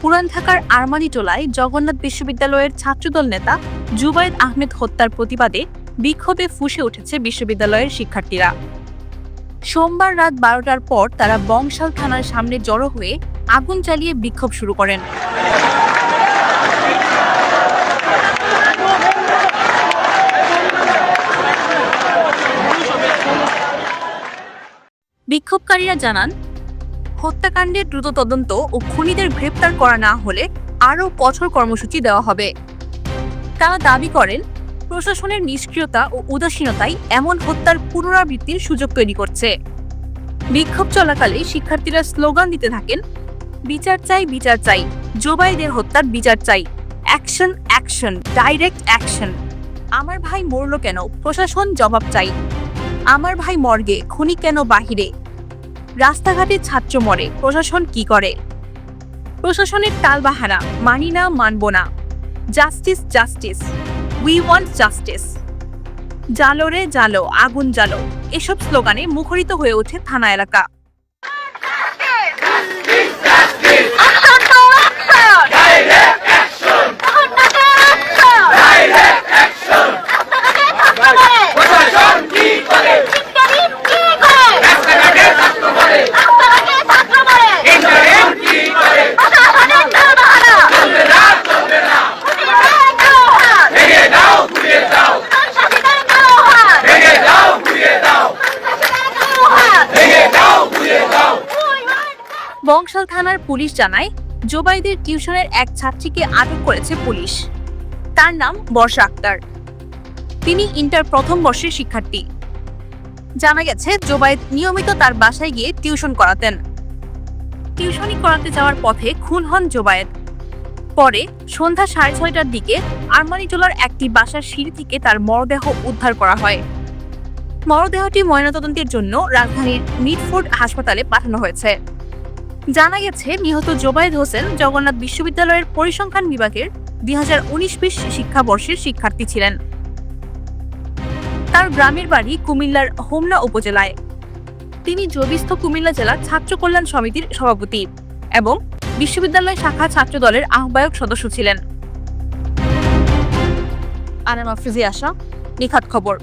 পুরান ঢাকার আরমানি টোলায় জগন্নাথ বিশ্ববিদ্যালয়ের ছাত্রদল নেতা জুবায়েদ আহমেদ হত্যার প্রতিবাদে বিক্ষোভে ফুঁসে উঠেছে বিশ্ববিদ্যালয়ের শিক্ষার্থীরা। সোমবার রাত বারোটার পর তারা বংশাল থানার সামনে জড়ো হয়ে আগুন জ্বালিয়ে বিক্ষোভ শুরু করেন। বিক্ষোভকারীরা জানান হত্যাকাণ্ডের দ্রুত তদন্ত ও খুনিদের গ্রেপ্তার করা না হলে আরও কঠোর কর্মসূচি দেওয়া হবে। তারা দাবি করেন, প্রশাসনের নিষ্ক্রিয়তা ও উদাসীনতাই এমন হত্যার পুনরাবৃত্তির সুযোগ তৈরি করছে। বিক্ষোভ চলাকালে শিক্ষার্থীরা স্লোগান দিতে থাকেন, বিচার চাই বিচার চাই। জোবাইদের হত্যার বিচার চাই। Action action, direct action. আমার ভাই মরল কেন? প্রশাসন জবাব চাই। আমার ভাই মর্গে, খুনি কেন বাহিরে? রাস্তাঘাটে ছাত্র মরে, প্রশাসন কি করে? প্রশাসনের টালবাহানা, মানি না, মানব না। Justice justice we want justice জালো রে জালো, আগুন জালো এসব স্লোগানে মুখরিত হয়ে ওঠে থানা এলাকা। বংশাল থানার পুলিশ জানায়, জোবাইদের টিউশনের এক ছাত্রীকে আটক করেছে পুলিশ। তার নাম বর্ষা আক্তার। তিনি ইন্টার প্রথম বর্ষের শিক্ষার্থী। জানা গেছে, জোবাইদ নিয়মিত তার বাসায় গিয়ে টিউশন করাতেন। টিউশনি করাতে যাওয়ার পথে খুন হন জোবায়েদ পরে সন্ধ্যা সাড়ে ছয়টার দিকে আরমানিটোলার একটি বাসার সিঁড়ি থেকে তার মরদেহ উদ্ধার করা হয়। মরদেহটি ময়নাতদন্তের জন্য রাজধানীর মিটফোর্ড হাসপাতালে পাঠানো হয়েছে। জানা গেছে, নিহত জোবায়েদ হোসেন জগন্নাথ বিশ্ববিদ্যালয়ের পরিসংখ্যান বিভাগের দুই হাজার উনিশ বিশ শিক্ষাবর্ষের শিক্ষার্থী ছিলেন। তার গ্রামের বাড়ি কুমিল্লার হোমনা উপজেলায়। তিনি জবিস্থ কুমিল্লা জেলা ছাত্র কল্যাণ সমিতির সভাপতি এবং বিশ্ববিদ্যালয় শাখা ছাত্র দলের আহ্বায়ক সদস্য ছিলেন। আনাম আফ্রিজি আশা, নিখাত খবর।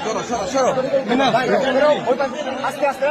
সরো সরো সরো আস্তে আস্তে